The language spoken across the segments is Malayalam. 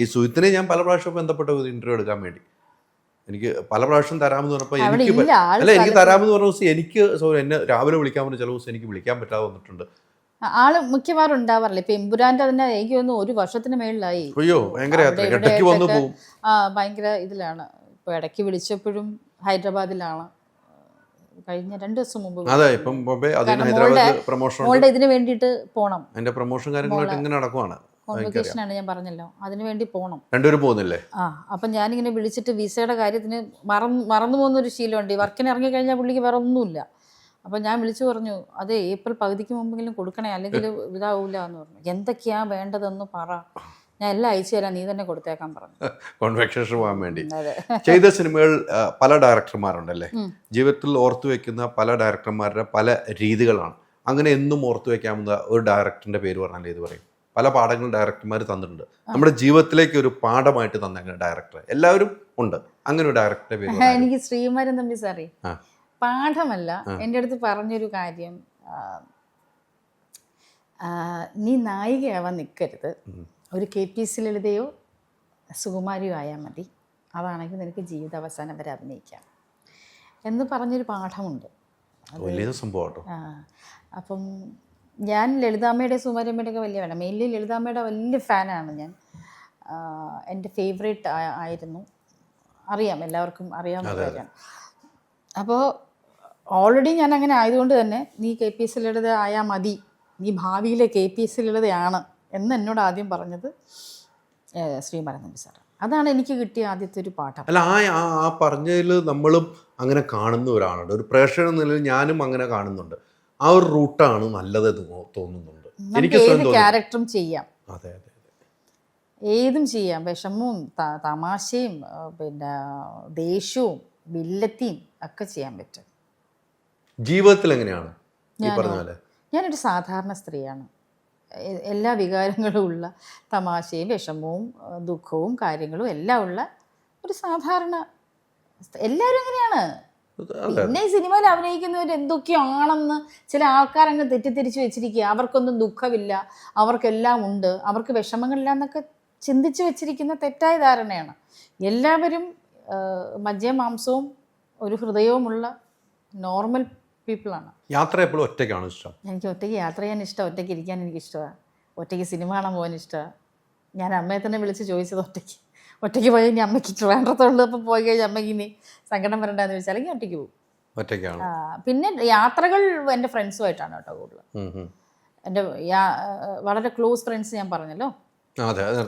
ഈ സുഹിത്തിനെ ഞാൻ പല പ്രാവശ്യം ബന്ധപ്പെട്ട ഇന്റർവ്യൂ എടുക്കാൻ വേണ്ടി. എനിക്ക് പല പ്രാവശ്യം തരാമെന്ന് പറഞ്ഞപ്പോൾ എനിക്ക് അല്ല എനിക്ക് തരാമെന്ന് പറഞ്ഞ ദിവസം എനിക്ക് സോറി എന്നെ രാവിലെ വിളിക്കാൻ പറഞ്ഞ ചില ദിവസം എനിക്ക് വിളിക്കാൻ പറ്റാതെ വന്നിട്ടുണ്ട്. ആൾ മിക്കവാറും ഉണ്ടാവാറില്ല. ഇപ്പൊ എമ്പുരാന്റെ തന്നെ എനിക്ക് തോന്നുന്നു ഒരു വർഷത്തിന് മേളിലായി. അയ്യോ ഭയങ്കര ആ ഭയങ്കര ഇതിലാണ്. ഇപ്പൊ ഇടയ്ക്ക് വിളിച്ചപ്പോഴും ഹൈദരാബാദിലാണ്. കഴിഞ്ഞ രണ്ടു ദിവസം മുമ്പ് അതെ ഇപ്പം ഹൈദരാബാദ് പ്രൊമോഷൻ മോളുടെ ഇതിന് വേണ്ടിയിട്ട് പോണം. എന്റെ പ്രൊമോഷൻ കാര്യങ്ങളൊക്കെ ഇങ്ങനെ നടക്കുവാണ്. കോൺവെക്കേഷൻ ആണ് ഞാൻ പറഞ്ഞല്ലോ. അതിന് വേണ്ടി പോകണം രണ്ടുപേരും പോകുന്നില്ലേ? ആ അപ്പം ഞാനിങ്ങനെ വിളിച്ചിട്ട് വിസയുടെ കാര്യത്തിന് മറന്നു മറന്നു പോകുന്ന ഒരു ശീലമുണ്ട്. ഈ വർക്കിന് ഇറങ്ങി കഴിഞ്ഞാൽ പുള്ളിക്ക് വേറെ ഒന്നുമില്ല അപ്പം ഞാൻ വിളിച്ചു പറഞ്ഞു അതെ ഏപ്രിൽ പകുതിക്ക് മുമ്പെങ്കിലും കൊടുക്കണേ അല്ലെങ്കിൽ ഇതാവൂല എന്ന് പറഞ്ഞു. എന്തൊക്കെയാ വേണ്ടതെന്ന് പറ. ഞാൻ എല്ലാം അയച്ചു തരാം. നീ തന്നെ കൊടുത്തേക്കാൻ പറഞ്ഞു. കോൺവെക്ഷൻ പോകാൻ വേണ്ടി. ചെയ്ത സിനിമകൾ പല ഡയറക്ടർമാരുണ്ടല്ലേ? അല്ലേ ജീവിതത്തിൽ ഓർത്തു വെക്കുന്ന പല ഡയറക്ടർമാരുടെ പല രീതികളാണ്. അങ്ങനെ എന്നും ഓർത്തു വെക്കാവുന്ന ഒരു ഡയറക്ടറിന്റെ പേര് പറഞ്ഞാൽ ഇത് പറയും? പല പാഠങ്ങൾ ഡയറക്ടർമാർ തന്നിട്ടുണ്ട്. നമ്മുടെ ജീവിതത്തിലേക്ക് ഒരു പാഠമായിട്ട് തന്ന ഡയറക്ടർ എല്ലാവരും ഉണ്ട്. അങ്ങനെ ഒരു ഡയറക്ടറെ പേര് എനിക്ക് ശ്രീമാരൻ തമ്പി സാറേ പാഠമല്ല എന്റെ അടുത്ത് പറഞ്ഞൊരു കാര്യം. നീ നായികയാവാൻ നിൽക്കരുത് ഒരു കെ പി സി ലളിതയോ സുകുമാരിയോ ആയാൽ മതി. അതാണെങ്കിൽ നിനക്ക് ജീവിതാവസാനം വരെ അഭിനയിക്കാം. എന്ന് പറഞ്ഞൊരു പാഠമുണ്ട്. വലിയ സംഭവം അപ്പം ഞാൻ ലളിതാമ്മയുടെ സുമാരമ്മയുടെയൊക്കെ വലിയ വേണം മെയിൻലി ലളിതാമ്മയുടെ വലിയ ഫാനാണ് ഞാൻ. എന്റെ ഫേവറേറ്റ് ആയിരുന്നു. അറിയാം എല്ലാവർക്കും അറിയാവുന്ന കാര്യമാണ് അപ്പോൾ ഓൾറെഡി ഞാൻ അങ്ങനെ ആയതുകൊണ്ട് തന്നെ നീ കെ പി എസ് ലളിത ആയാൽ മതി. നീ ഭാവിയിലെ കെ പി എസ് ലളിതയാണ് എന്ന് എന്നോട് ആദ്യം പറഞ്ഞത് ഏഹ്, സാർ അതാണ് എനിക്ക് കിട്ടിയ ആദ്യത്തെ ഒരു പാഠം. അല്ല ആ ആ പറഞ്ഞതിൽ നമ്മളും അങ്ങനെ കാണുന്ന ഒരാളുണ്ട്. ഒരു പ്രേക്ഷകൻ എന്ന നിലയിൽ ഞാനും അങ്ങനെ കാണുന്നുണ്ട്. ആ ഒരു റൂട്ടാണ് നല്ലതെന്ന് തോ- തോന്നുന്നുണ്ട്. എനിക്ക് ഏത് ക്യാരക്ടറും ചെയ്യാം. അതെ അതെ ഏതും ചെയ്യാം. വിഷമവും തമാശയും പിന്നെ ദേഷ്യവും വില്ലത്തിയും ഒക്കെ ചെയ്യാൻ പറ്റും. ജീവിതത്തിൽ എങ്ങനെയാണ്? ഞാനൊരു സാധാരണ സ്ത്രീയാണ്. എല്ലാ വികാരങ്ങളും ഉള്ള തമാശയും വിഷമവും ദുഃഖവും കാര്യങ്ങളും എല്ലാം ഉള്ള ഒരു സാധാരണ എല്ലാവരും അങ്ങനെയാണ് അതെ പിന്നെ സിനിമയിൽ അഭിനയിക്കുന്നവർ എന്തൊക്കെയാണെന്ന് ചില ആൾക്കാരങ്ങ് തെറ്റിദ്ധരിച്ച് വെച്ചിരിക്കുക. അവർക്കൊന്നും ദുഃഖമില്ല. അവർക്കെല്ലാം ഉണ്ട്. അവർക്ക് വിഷമങ്ങളില്ല എന്നൊക്കെ ചിന്തിച്ച് വെച്ചിരിക്കുന്ന തെറ്റായ ധാരണയാണ്. എല്ലാവരും മജ്ജ മജ്ജയും മാംസവും ഒരു ഹൃദയവുമുള്ള നോർമൽ പീപ്പിളാണ്. യാത്ര എപ്പോഴും ഒറ്റയ്ക്കാണ് ഇഷ്ടം? എനിക്ക് ഒറ്റയ്ക്ക് യാത്ര ചെയ്യാൻ ഇഷ്ടം ഒറ്റയ്ക്ക് ഇരിക്കാൻ എനിക്ക് ഇഷ്ടമാണ്. ഒറ്റയ്ക്ക് സിനിമ കാണാൻ പോകാൻ ഇഷ്ടമാണ്. ഞാൻ അമ്മയെ തന്നെ വിളിച്ച് ചോദിച്ചത് ഒറ്റയ്ക്ക്. ഒറ്റയ്ക്ക് പോയി ഇനി അമ്മയ്ക്ക് ട്രിവാൻഡ്രത്തുള്ളപ്പോൾ പോയി കഴിഞ്ഞാൽ അമ്മയ്ക്ക് ഇനി സങ്കടം വരണ്ടെന്ന് വെച്ചാൽ അല്ലെങ്കിൽ ഒറ്റയ്ക്ക് പോകും ഒറ്റയ്ക്കാണ്? പിന്നെ യാത്രകൾ എന്റെ ഫ്രണ്ട്സുമായിട്ടാണ് കേട്ടോ കൂടുതൽ. എന്റെ വളരെ ക്ലോസ് ഫ്രണ്ട്സ് ഞാൻ പറഞ്ഞല്ലോ.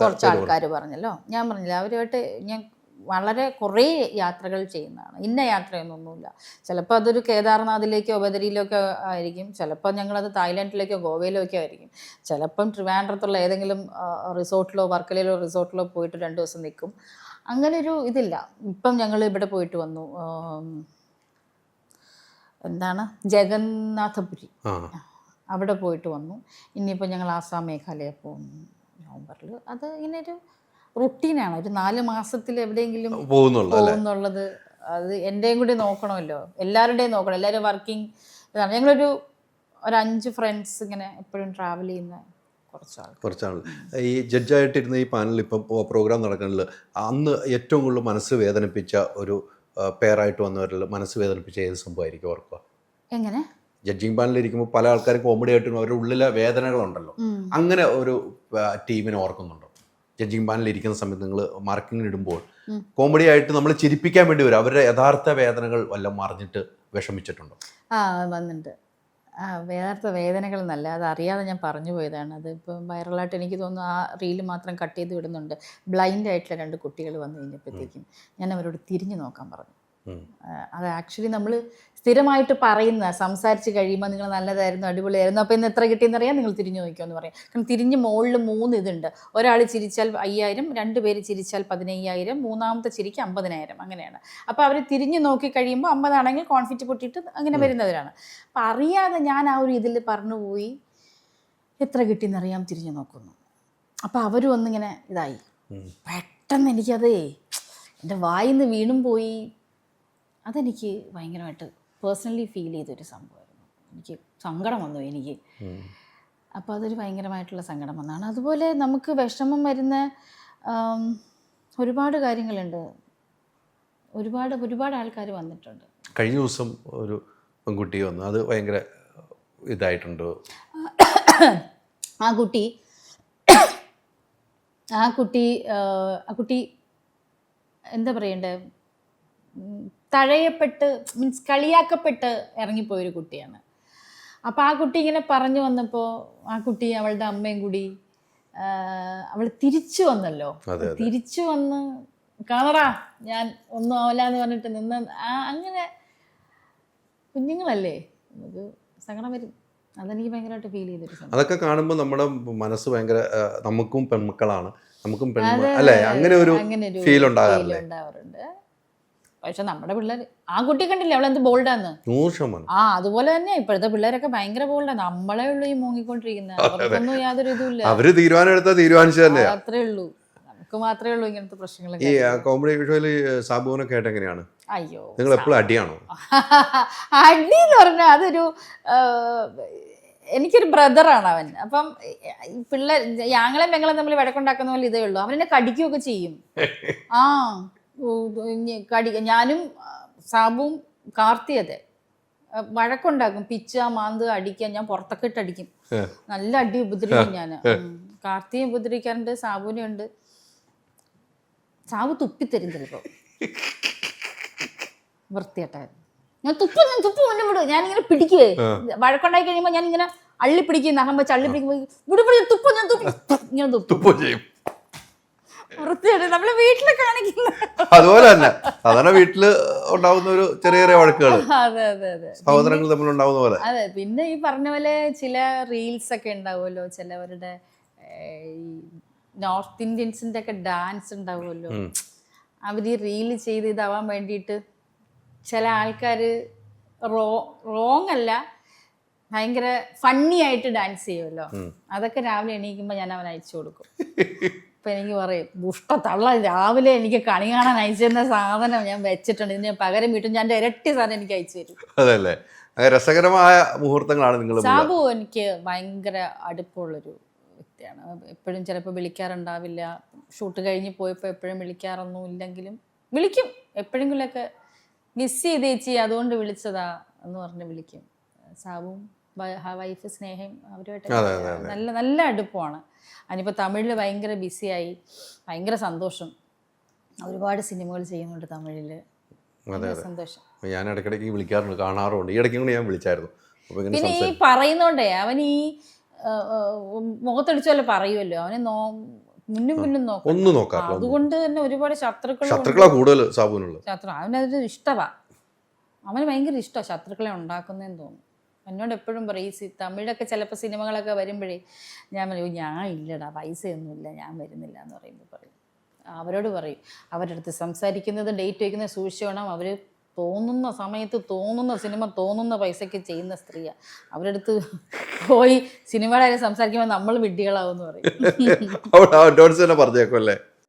കുറച്ച് ആൾക്കാർ പറഞ്ഞല്ലോ. ഞാൻ പറഞ്ഞില്ല അവരുമായിട്ട് ഞാൻ വളരെ കുറേ യാത്രകൾ ചെയ്യുന്നതാണ്. ഇന്ന യാത്രയൊന്നൊന്നുമില്ല. ചിലപ്പോൾ അതൊരു കേദാർനാഥിലേക്കോ ബദരിയിലേക്കോ ആയിരിക്കും. ചിലപ്പോൾ ഞങ്ങളത് തായ്ലാൻഡിലേക്കോ ഗോവയിലേക്കോ ആയിരിക്കും. ചിലപ്പം ട്രിവാൻഡ്രത്തുള്ള ഏതെങ്കിലും റിസോർട്ടിലോ വർക്കലയിലോ റിസോർട്ടിലോ പോയിട്ട് രണ്ട് ദിവസം നിൽക്കും. അങ്ങനെ ഒരു ഇതില്ല. ഇപ്പം ഞങ്ങൾ ഇവിടെ പോയിട്ട് വന്നു. എന്താണ്? ജഗന്നാഥപുരി. അവിടെ പോയിട്ട് വന്നു. ഇനിയിപ്പോൾ ഞങ്ങൾ ആസാം മേഘാലയ പോകും നവംബറിൽ അത് ഇങ്ങനെ ഒരു റുട്ടീനാണ്? ഒരു നാല് മാസത്തിൽ എവിടെയെങ്കിലും പോകുന്നുള്ളത്. അത് എന്റെയും കൂടി നോക്കണമല്ലോ. എല്ലാവരുടെയും നോക്കണം. എല്ലാവരും വർക്കിംഗ് ഇതാണ്. ഞങ്ങളൊരു ഒരു അഞ്ച് ഫ്രണ്ട്സ് ഇങ്ങനെ എപ്പോഴും ട്രാവൽ ചെയ്യുന്ന കുറച്ചാൾ. കുറച്ചാണ് ഈ ജഡ്ജായിട്ടിരുന്ന ഈ പാനൽ ഇപ്പം പ്രോഗ്രാം നടക്കണില്ല അന്ന് ഏറ്റവും കൂടുതൽ മനസ്സ് വേദനിപ്പിച്ച ഒരു പേരായിട്ട് വന്നവരിൽ മനസ്സ് വേദനിപ്പിച്ച ഏത് സംഭവമായിരിക്കും ഓർക്കുക? എങ്ങനെ? ജഡ്ജിങ് പാനലിൽ ഇരിക്കുമ്പോൾ പല ആൾക്കാരും കോമഡി ആയിട്ടും അവരുടെ ഉള്ളിലെ വേദനകളുണ്ടല്ലോ. അങ്ങനെ ഒരു ടീമിനെ ഓർക്കുന്നുണ്ടോ? ജഡ്ജിങ് പാനലിൽ ഇരിക്കുന്ന സമയത്ത് നിങ്ങൾ മാർക്കിങ്ങിന് ഇടുമ്പോൾ കോമഡി ആയിട്ട് നമ്മൾ ചിരിപ്പിക്കാൻ വേണ്ടി വരും. അവരുടെ യഥാർത്ഥ വേദനകൾ വല്ലതും മറിഞ്ഞിട്ട് വിഷമിച്ചിട്ടുണ്ടോ? ആ വന്നിട്ടുണ്ട് ആ യഥാർത്ഥ വേദനകൾ എന്നല്ല അത് അറിയാതെ ഞാൻ പറഞ്ഞു പോയതാണ്. അത് ഇപ്പം വൈറലായിട്ട് എനിക്ക് തോന്നുന്നു ആ റീൽ മാത്രം കട്ട് ചെയ്ത് വിടുന്നുണ്ട്. ബ്ലൈൻഡ് ആയിട്ടുള്ള രണ്ട് കുട്ടികൾ വന്നു കഴിഞ്ഞപ്പോഴത്തേക്കും ഞാൻ അവരോട് തിരിഞ്ഞു നോക്കാൻ പറഞ്ഞു. അത് ആക്ച്വലി നമ്മൾ സ്ഥിരമായിട്ട് പറയുന്ന സംസാരിച്ച് കഴിയുമ്പോൾ നിങ്ങൾ നല്ലതായിരുന്നു അടിപൊളിയായിരുന്നു അപ്പോൾ ഇന്ന് എത്ര കിട്ടിയെന്ന് അറിയാം നിങ്ങൾ തിരിഞ്ഞു നോക്കിയോന്ന് പറയാം. കാരണം തിരിഞ്ഞ് മുകളിൽ മൂന്ന് ഇതുണ്ട്. ഒരാൾ ചിരിച്ചാൽ അയ്യായിരം രണ്ട് പേര് ചിരിച്ചാൽ പതിനയ്യായിരം മൂന്നാമത്തെ ചിരിക്ക് അമ്പതിനായിരം അങ്ങനെയാണ്. അപ്പോൾ അവർ തിരിഞ്ഞു നോക്കി കഴിയുമ്പോൾ അമ്പതാണെങ്കിൽ കോൺഫിറ്റ് പൊട്ടിയിട്ട് അങ്ങനെ വരുന്നവരാണ്. അപ്പം അറിയാതെ ഞാൻ ആ ഒരു ഇതിൽ പറഞ്ഞുപോയി എത്ര കിട്ടിയെന്നറിയാം തിരിഞ്ഞു നോക്കുന്നു. അപ്പോൾ അവരും ഒന്നിങ്ങനെ ഇതായി. പെട്ടെന്ന് എനിക്കതേ എന്റെ വായിന്ന് വീണും പോയി. അതെനിക്ക് ഭയങ്കരമായിട്ട് പേഴ്സണലി ഫീൽ ചെയ്തൊരു സംഭവമായിരുന്നു. എനിക്ക് സങ്കടം വന്നു എനിക്ക്. അപ്പോൾ അതൊരു ഭയങ്കരമായിട്ടുള്ള സങ്കടം വന്നതാണ് അതുപോലെ നമുക്ക് വിഷമം വരുന്ന ഒരുപാട് കാര്യങ്ങളുണ്ട്. ഒരുപാട് ഒരുപാട് ആൾക്കാർ വന്നിട്ടുണ്ട്. കഴിഞ്ഞ ദിവസം ഒരു പെൺകുട്ടി വന്നു. അത് ഭയങ്കര ഇതായിട്ടുണ്ട്? ആ കുട്ടി ആ കുട്ടി ആ, കുട്ടി എന്താ പറയണ്ടേ? തഴയപ്പെട്ട് മീൻസ് കളിയാക്കപ്പെട്ട് ഇറങ്ങിപ്പോയൊരു കുട്ടിയാണ്. അപ്പോൾ ആ കുട്ടി ഇങ്ങനെ പറഞ്ഞു വന്നപ്പോൾ ആ കുട്ടി അവളുടെ അമ്മയും കൂടി അവൾ തിരിച്ചു വന്നല്ലോ. തിരിച്ചു വന്ന് കാണടാ ഞാൻ ഒന്നും ആവില്ല എന്ന് പറഞ്ഞിട്ട് നിന്ന് അങ്ങനെ കുഞ്ഞുങ്ങളല്ലേ? നമുക്ക് സങ്കടം വരും. അതെനിക്ക് ഭയങ്കരമായിട്ട് ഫീൽ ചെയ്തൊരു അതൊക്കെ കാണുമ്പോൾ നമ്മുടെ മനസ്സ് ഭയങ്കര നമുക്കും പെൺമക്കളാണ്. നമുക്കും പെൺമക്കൾ അല്ലേ? അങ്ങനെ ഒരു ഫീൽ ഉണ്ടാകാറുണ്ട് പക്ഷെ നമ്മുടെ പിള്ളേർ ആ കുട്ടി കണ്ടില്ലേ അവളെന്ത് ബോൾഡാന്ന് ആ അതുപോലെ തന്നെ ഇപ്പോഴത്തെ പിള്ളേരൊക്കെ ഭയങ്കര ബോൾഡാണ് നമ്മളെ ഉള്ളൂ ഈ മൂങ്ങിക്കൊണ്ടിരിക്കുന്നത് അവർക്കൊന്നും യാതൊരു ഇതുമില്ല. അവർ തീരുമാനം എടുത്താൽ തീരുമാനിച്ചു തന്നെ അത്രേ ഉള്ളൂ. നമുക്ക് മാത്രമേ ഉള്ളൂ ഇങ്ങനത്തെ ഈ പ്രശ്നങ്ങളൊക്കെ കോമഡി ഷോയിൽ സാബുവിനൊക്കെ ആയിട്ട് എങ്ങനെയാണ്? അയ്യോ നിങ്ങൾ എപ്പോഴും അടിയാണോ? അടി എന്ന് പറഞ്ഞാൽ അതൊരു എനിക്കൊരു ബ്രദറാണ് അവൻ. അപ്പം ഈ പിള്ളേർ ഞങ്ങളെ പെങ്ങളെ തമ്മിൽ വഴക്കുണ്ടാക്കുന്ന പോലെ ഇതേ ഉള്ളൂ. അവനെന്നെ കടിക്കുകയൊക്കെ ചെയ്യും. ആ. കടി ഞാനും സാബും കാർത്തി അതെ. വഴക്കുണ്ടാക്കും. പിച്ച മാന്ത് അടിക്കാൻ ഞാൻ പുറത്തൊക്കെ ഇട്ട് അടിക്കും. നല്ല അടി ഉപദ്രവിക്കും ഞാൻ കാർത്തിയെ ഉപദ്രവിക്കാറുണ്ട് സാബുവിനെ ഉണ്ട്. സാബു തുപ്പിത്തരും ചിലപ്പോൾ വൃത്തിയായിട്ടായിരുന്നു ഞാൻ തുപ്പ് ഞാൻ തുപ്പ് മുന്നേ വിടും. ഞാനിങ്ങനെ പിടിക്കുവേ. വഴക്കുണ്ടാക്കി കഴിയുമ്പോൾ ഞാൻ ഇങ്ങനെ അള്ളി പിടിക്കും നഖം വെച്ച് അള്ളി പിടിക്കുമ്പോൾ വിടുപിടി തുപ്പ് ഞാൻ തുപ്പി. ഇങ്ങനെ തുപ്പോ ചെയ്യും. നമ്മളെ വീട്ടിൽ കാണിക്കുന്ന അതുപോലെ തന്നെ. സാധാരണ വീട്ടിൽ ഉണ്ടാവുന്ന ഒരു ചെറിയ ചെറിയ വഴക്കുകൾ അതെ അതെ അതെ. സഹോദരങ്ങൾ തമ്മിൽ ഉണ്ടാവുന്ന പോലെ. അതെ പിന്നെ ഈ പറഞ്ഞ പോലെ ചില റീൽസ് ഒക്കെ ഉണ്ടാവുമല്ലോ ചിലവരുടെ ഈ നോർത്ത് ഇന്ത്യൻസിന്റെ ഒക്കെ ഡാൻസ് ഉണ്ടാവുമല്ലോ. അവർ ഈ റീൽ ചെയ്ത് ഇതാവാൻ വേണ്ടിയിട്ട് ചില ആൾക്കാർ റോ റോങ് അല്ല ഭയങ്കര ഫണ്ണി ആയിട്ട് ഡാൻസ് ചെയ്യുമല്ലോ. അതൊക്കെ രാവിലെ എണീക്കുമ്പോൾ ഞാൻ അവൻ അയച്ചു കൊടുക്കും. ഇപ്പൊ എനിക്ക് പറയും ദുഷ്ട തള്ള രാവിലെ എനിക്ക് കണി കാണാൻ അയച്ചു തരുന്ന സാധനം ഞാൻ വെച്ചിട്ടുണ്ട്. ഇതിന് പകരം വീട്ടും ഞാൻ ഇരട്ടി സാധനം എനിക്ക് അയച്ചു തരും. അതല്ലേ? രസകരമായ മുഹൂർത്തങ്ങളാണ് നിങ്ങൾ സാബു എനിക്ക് ഭയങ്കര അടുപ്പമുള്ളൊരു വ്യക്തിയാണ്. എപ്പോഴും ചിലപ്പോൾ വിളിക്കാറുണ്ടാവില്ല. ഷൂട്ട് കഴിഞ്ഞ് പോയപ്പോൾ എപ്പോഴും വിളിക്കാറൊന്നും ഇല്ലെങ്കിലും വിളിക്കും. എപ്പോഴെങ്കിലുമൊക്കെ മിസ് ചെയ്ത് ചേച്ചി അതുകൊണ്ട് വിളിച്ചതാ എന്ന് പറഞ്ഞ് വിളിക്കും. സാബുവും വൈഫ് സ്നേഹം അവരുമായിട്ട് നല്ല നല്ല അടുപ്പമാണ്. അതിനിപ്പോൾ തമിഴിൽ ഭയങ്കര ബിസിയായി ഭയങ്കര സന്തോഷം. ഒരുപാട് സിനിമകൾ ചെയ്യുന്നുണ്ട് തമിഴിൽ സന്തോഷം. ഞാൻ ഇടയ്ക്കിടയ്ക്ക് വിളിക്കാറുണ്ട് കാണാറുണ്ട് ഈ ഇടയ്ക്കും കൂടി ഞാൻ വിളിച്ചായിരുന്നു. പിന്നെ ഈ പറയുന്നോണ്ടേ അവൻ ഈ മുഖത്തടിച്ചോലെ പറയുമല്ലോ അവന് നോ മുന്നും മുന്നും നോക്കും ഒന്നും. അതുകൊണ്ട് തന്നെ ഒരുപാട് ശത്രുക്കൾ ശത്രുക്കളാ കൂടുതൽ ശത്രു അവനതൊരു ഇഷ്ടമാ അവന് ഭയങ്കര ഇഷ്ടമാണ് ശത്രുക്കളെ ഉണ്ടാക്കുന്നതെന്ന് തോന്നുന്നു. എന്നോട് എപ്പോഴും പറയും ഈ തമിഴൊക്കെ ചിലപ്പോൾ സിനിമകളൊക്കെ വരുമ്പോഴേ ഞാൻ പറയും ഞാൻ ഇല്ലടാ പൈസയൊന്നുമില്ല ഞാൻ വരുന്നില്ല എന്ന് പറയുമ്പോൾ പറയും. അവരോട് പറയും അവരുടെ അടുത്ത് സംസാരിക്കുന്നത് ഡേറ്റ് വയ്ക്കുന്നത് സൂക്ഷിക്കണം അവർ തോന്നുന്ന സമയത്ത് തോന്നുന്ന സിനിമ തോന്നുന്ന പൈസയ്ക്ക് ചെയ്യുന്ന സ്ത്രീയാണ് അവരുടെ അടുത്ത് പോയി സിനിമയുടെ കാര്യം സംസാരിക്കുമ്പോൾ നമ്മൾ വിഡ്ഢികളാവും പറയും. അവിടെ